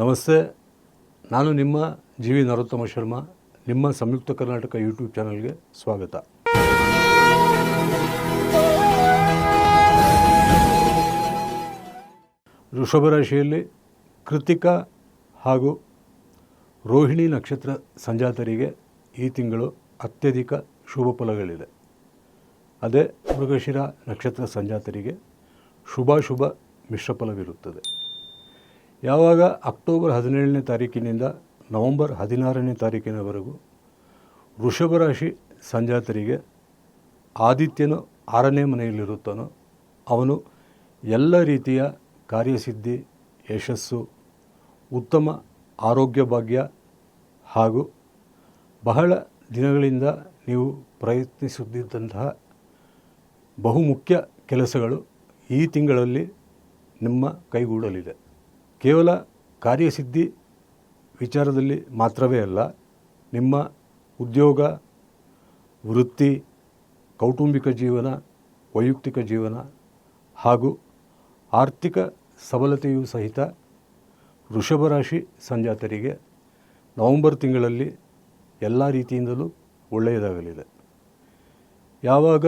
ನಮಸ್ತೆ, ನಾನು ನಿಮ್ಮ ಜಿ ವಿ ನರೋತ್ತಮ ಶರ್ಮಾ, ನಿಮ್ಮ ಸಂಯುಕ್ತ ಕರ್ನಾಟಕ ಯೂಟ್ಯೂಬ್ ಚಾನಲ್ಗೆ ಸ್ವಾಗತ. ವೃಷಭ ರಾಶಿಯಲ್ಲಿ ಕೃತಿಕ ಹಾಗೂ ರೋಹಿಣಿ ನಕ್ಷತ್ರ ಸಂಜಾತರಿಗೆ ಈ ತಿಂಗಳು ಅತ್ಯಧಿಕ ಶುಭ ಫಲಗಳಿದೆ. ಅದೇ ಮೃಗಶಿರ ನಕ್ಷತ್ರ ಸಂಜಾತರಿಗೆ ಶುಭಾಶುಭ ಮಿಶ್ರ ಫಲವಿರುತ್ತದೆ. ಯಾವಾಗ ಅಕ್ಟೋಬರ್ ಹದಿನೇಳನೇ ತಾರೀಕಿನಿಂದ ನವಂಬರ್ ಹದಿನಾರನೇ ತಾರೀಕಿನವರೆಗೂ ವೃಷಭ ರಾಶಿ ಸಂಜಾತರಿಗೆ ಆದಿತ್ಯನು ಆರನೇ ಮನೆಯಲ್ಲಿರುತ್ತಾನೋ, ಅವನು ಎಲ್ಲ ರೀತಿಯ ಕಾರ್ಯಸಿದ್ಧಿ, ಯಶಸ್ಸು, ಉತ್ತಮ ಆರೋಗ್ಯ ಭಾಗ್ಯ ಹಾಗೂ ಬಹಳ ದಿನಗಳಿಂದ ನೀವು ಪ್ರಯತ್ನಿಸುತ್ತಿದ್ದಂತಹ ಬಹುಮುಖ್ಯ ಕೆಲಸಗಳು ಈ ತಿಂಗಳಲ್ಲಿ ನಿಮ್ಮ ಕೈಗೂಡಲಿದೆ. ಕೇವಲ ಕಾರ್ಯಸಿದ್ಧಿ ವಿಚಾರದಲ್ಲಿ ಮಾತ್ರವೇ ಅಲ್ಲ, ನಿಮ್ಮ ಉದ್ಯೋಗ, ವೃತ್ತಿ, ಕೌಟುಂಬಿಕ ಜೀವನ, ವೈಯಕ್ತಿಕ ಜೀವನ ಹಾಗೂ ಆರ್ಥಿಕ ಸಬಲತೆಯು ಸಹಿತ ವೃಷಭ ರಾಶಿ ಸಂಜಾತರಿಗೆ ನವೆಂಬರ್ ತಿಂಗಳಲ್ಲಿ ಎಲ್ಲ ರೀತಿಯಿಂದಲೂ ಒಳ್ಳೆಯದಾಗಲಿದೆ. ಯಾವಾಗ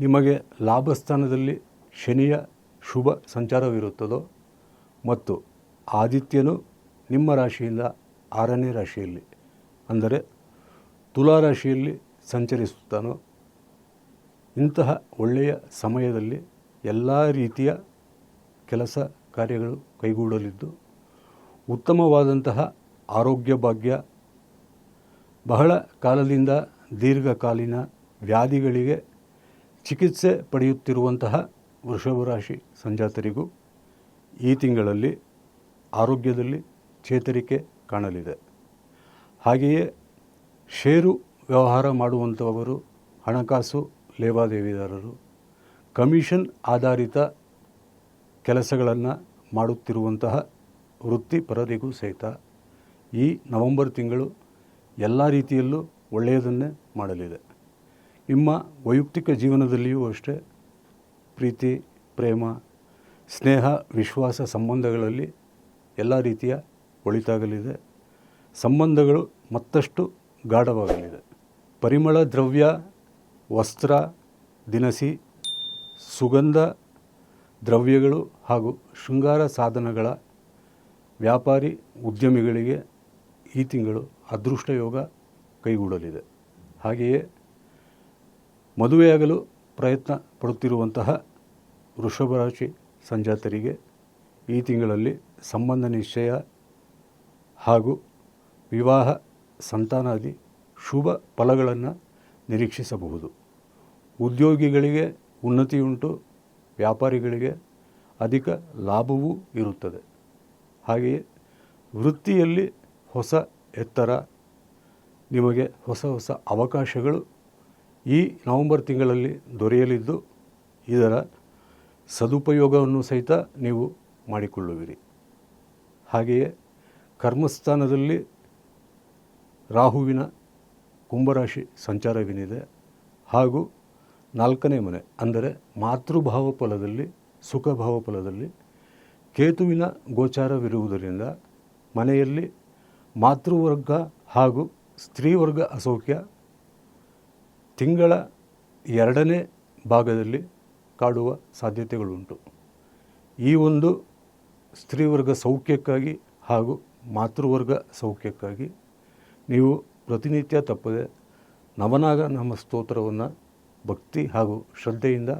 ನಿಮಗೆ ಲಾಭಸ್ಥಾನದಲ್ಲಿ ಶನಿಯ ಶುಭ ಸಂಚಾರವಿರುತ್ತದೋ ಮತ್ತು ಆದಿತ್ಯನು ನಿಮ್ಮ ರಾಶಿಯಿಂದ ಆರನೇ ರಾಶಿಯಲ್ಲಿ, ಅಂದರೆ ತುಲಾ ರಾಶಿಯಲ್ಲಿ ಸಂಚರಿಸುತ್ತಾನೋ, ಇಂತಹ ಒಳ್ಳೆಯ ಸಮಯದಲ್ಲಿ ಎಲ್ಲ ರೀತಿಯ ಕೆಲಸ ಕಾರ್ಯಗಳು ಕೈಗೂಡಲಿದ್ದು, ಉತ್ತಮವಾದಂತಹ ಆರೋಗ್ಯ ಭಾಗ್ಯ, ಬಹಳ ಕಾಲದಿಂದ ದೀರ್ಘಕಾಲೀನ ವ್ಯಾಧಿಗಳಿಗೆ ಚಿಕಿತ್ಸೆ ಪಡೆಯುತ್ತಿರುವಂತಹ ವೃಷಭ ರಾಶಿ ಸಂಜಾತರಿಗೂ ಈ ತಿಂಗಳಲ್ಲಿ ಆರೋಗ್ಯದಲ್ಲಿ ಚೇತರಿಕೆ ಕಾಣಲಿದೆ. ಹಾಗೆಯೇ ಷೇರು ವ್ಯವಹಾರ ಮಾಡುವಂಥವರು ಹಣಕಾಸು ಲೇವಾದೇವಿದಾರರು, ಕಮಿಷನ್ ಆಧಾರಿತ ಕೆಲಸಗಳನ್ನು ಮಾಡುತ್ತಿರುವಂತಹ ವೃತ್ತಿಪರರಿಗೂ ಸಹಿತ ಈ ನವೆಂಬರ್ ತಿಂಗಳು ಎಲ್ಲ ರೀತಿಯಲ್ಲೂ ಒಳ್ಳೆಯದನ್ನೇ ಮಾಡಲಿದೆ. ನಿಮ್ಮ ವೈಯಕ್ತಿಕ ಜೀವನದಲ್ಲಿಯೂ ಅಷ್ಟೇ, ಪ್ರೀತಿ, ಪ್ರೇಮ ಸ್ನೇಹ, ವಿಶ್ವಾಸ ಸಂಬಂಧಗಳಲ್ಲಿ ಎಲ್ಲ ರೀತಿಯ ಒಳಿತಾಗಲಿದೆ. ಸಂಬಂಧಗಳು ಮತ್ತಷ್ಟು ಗಾಢವಾಗಲಿದೆ. ಪರಿಮಳ, ದ್ರವ್ಯ, ವಸ್ತ್ರ, ದಿನಸಿ, ಸುಗಂಧ, ದ್ರವ್ಯಗಳು ಹಾಗೂ ಶೃಂಗಾರ ಸಾಧನಗಳ ವ್ಯಾಪಾರಿ ಉದ್ಯಮಿಗಳಿಗೆ ಈ ತಿಂಗಳು ಅದೃಷ್ಟ ಯೋಗ ಕೈಗೂಡಲಿದೆ. ಹಾಗೆಯೇ ಮದುವೆಯಾಗಲು ಪ್ರಯತ್ನ ಪಡುತ್ತಿರುವಂತಹ ವೃಷಭ ರಾಶಿ ಸಂಜಾತರಿಗೆ ಈ ತಿಂಗಳಲ್ಲಿ ಸಂಬಂಧ ನಿಶ್ಚಯ ಹಾಗೂ ವಿವಾಹ ಸಂತಾನಾದಿ ಶುಭ ಫಲಗಳನ್ನು ನಿರೀಕ್ಷಿಸಬಹುದು. ಉದ್ಯೋಗಿಗಳಿಗೆ ಉನ್ನತಿಯುಂಟು, ವ್ಯಾಪಾರಿಗಳಿಗೆ ಅಧಿಕ ಲಾಭವೂ ಇರುತ್ತದೆ. ಹಾಗೆಯೇ ವೃತ್ತಿಯಲ್ಲಿ ಹೊಸ ಎತ್ತರ, ನಿಮಗೆ ಹೊಸ ಹೊಸ ಅವಕಾಶಗಳು ಈ ನವೆಂಬರ್ ತಿಂಗಳಲ್ಲಿ ದೊರೆಯಲಿದ್ದು, ಇದರ ಸದುಪಯೋಗವನ್ನು ಸಹಿತ ನೀವು ಮಾಡಿಕೊಳ್ಳುವಿರಿ. ಹಾಗೆಯೇ ಕರ್ಮಸ್ಥಾನದಲ್ಲಿ ರಾಹುವಿನ ಕುಂಭರಾಶಿ ಸಂಚಾರವೇನಿದೆ. ಹಾಗೂ ನಾಲ್ಕನೇ ಮನೆ, ಅಂದರೆ ಮಾತೃಭಾವ ಫಲದಲ್ಲಿ, ಸುಖಭಾವ ಫಲದಲ್ಲಿ ಕೇತುವಿನ ಗೋಚಾರವಿರುವುದರಿಂದ ಮನೆಯಲ್ಲಿ ಮಾತೃವರ್ಗ ಹಾಗೂ ಸ್ತ್ರೀವರ್ಗ ಅಸೌಖ್ಯ ತಿಂಗಳ ಎರಡನೇ ಭಾಗದಲ್ಲಿ ಕಾಡುವ ಸಾಧ್ಯತೆಗಳುಂಟು. ಈ ಒಂದು ಸ್ತ್ರೀವರ್ಗ ಸೌಖ್ಯಕ್ಕಾಗಿ ಹಾಗೂ ಮಾತೃವರ್ಗ ಸೌಖ್ಯಕ್ಕಾಗಿ ನೀವು ಪ್ರತಿನಿತ್ಯ ತಪ್ಪದೆ ನವನಾಗ ನಮ್ಮ ಸ್ತೋತ್ರವನ್ನು ಭಕ್ತಿ ಹಾಗೂ ಶ್ರದ್ಧೆಯಿಂದ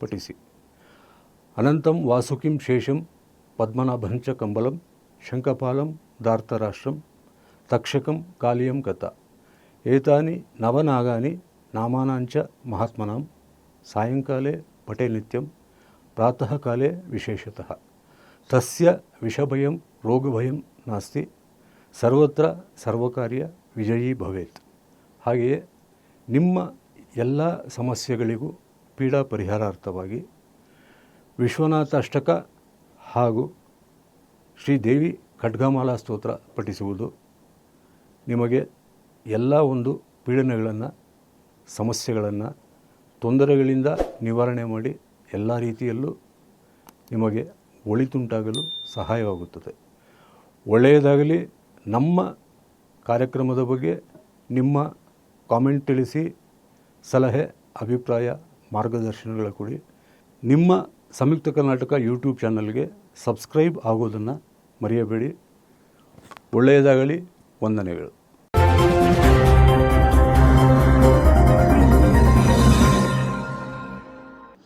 ಪಠಿಸಿ. ಅನಂತಂ ವಾಸುಕಿಂ ಶೇಷಂ ಪದ್ಮನಾಭಂಚ ಕಂಬಲಂ ಶಂಕಪಾಲಂ ದಾರ್ತರಾಷ್ಟ್ರಂ ತಕ್ಷಕಂ ಕಾಲಿಯಂ ಕಥ ಏತಾನಿ ನವನಾಗಾನಿ ನಾಮಾನಾಂಚ ಮಹಾತ್ಮನಾಂ. ಸಾಯಂಕಾಲೇ ನಿತ್ಯಂ ಪ್ರಾತಃ ಕಾಲೇ ವಿಶೇಷತಃ ತಸ್ಯ ವಿಷಭಯಂ ರೋಗಭಯಂ ನಾಸ್ತಿ ಸರ್ವತ್ರ ಸರ್ವಕಾರ್ಯ ವಿಜಯೀ ಭವೇತ್ ಹಾಗೆಯೇ ನಿಮ್ಮ ಎಲ್ಲ ಸಮಸ್ಯೆಗಳಿಗೂ ಪೀಡಾ ಪರಿಹಾರಾರ್ಥವಾಗಿ ವಿಶ್ವನಾಥ ಅಷ್ಟಕ ಹಾಗೂ ಶ್ರೀದೇವಿ ಖಡ್ಗಮಾಲಾ ಸ್ತೋತ್ರ ಪಠಿಸುವುದು ನಿಮಗೆ ಎಲ್ಲ ಒಂದು ಪೀಡನೆಗಳನ್ನು, ಸಮಸ್ಯೆಗಳನ್ನು ತೊಂದರೆಗಳಿಂದ ನಿವಾರಣೆ ಮಾಡಿ ಎಲ್ಲ ರೀತಿಯಲ್ಲೂ ನಿಮಗೆ ಒಳಿತುಂಟಾಗಲು ಸಹಾಯವಾಗುತ್ತದೆ. ಒಳ್ಳೆಯದಾಗಲಿ, ನಮ್ಮ ಕಾರ್ಯಕ್ರಮದ ಬಗ್ಗೆ ನಿಮ್ಮ ಕಾಮೆಂಟ್ ತಿಳಿಸಿ, ಸಲಹೆ, ಅಭಿಪ್ರಾಯ, ಮಾರ್ಗದರ್ಶನಗಳ ಕೊಡಿ. ನಿಮ್ಮ ಸಂಯುಕ್ತ ಕರ್ನಾಟಕ ಯೂಟ್ಯೂಬ್ ಚಾನಲ್ಗೆ ಸಬ್ಸ್ಕ್ರೈಬ್ ಆಗೋದನ್ನು ಮರೆಯಬೇಡಿ. ಒಳ್ಳೆಯದಾಗಲಿ, ವಂದನೆಗಳು.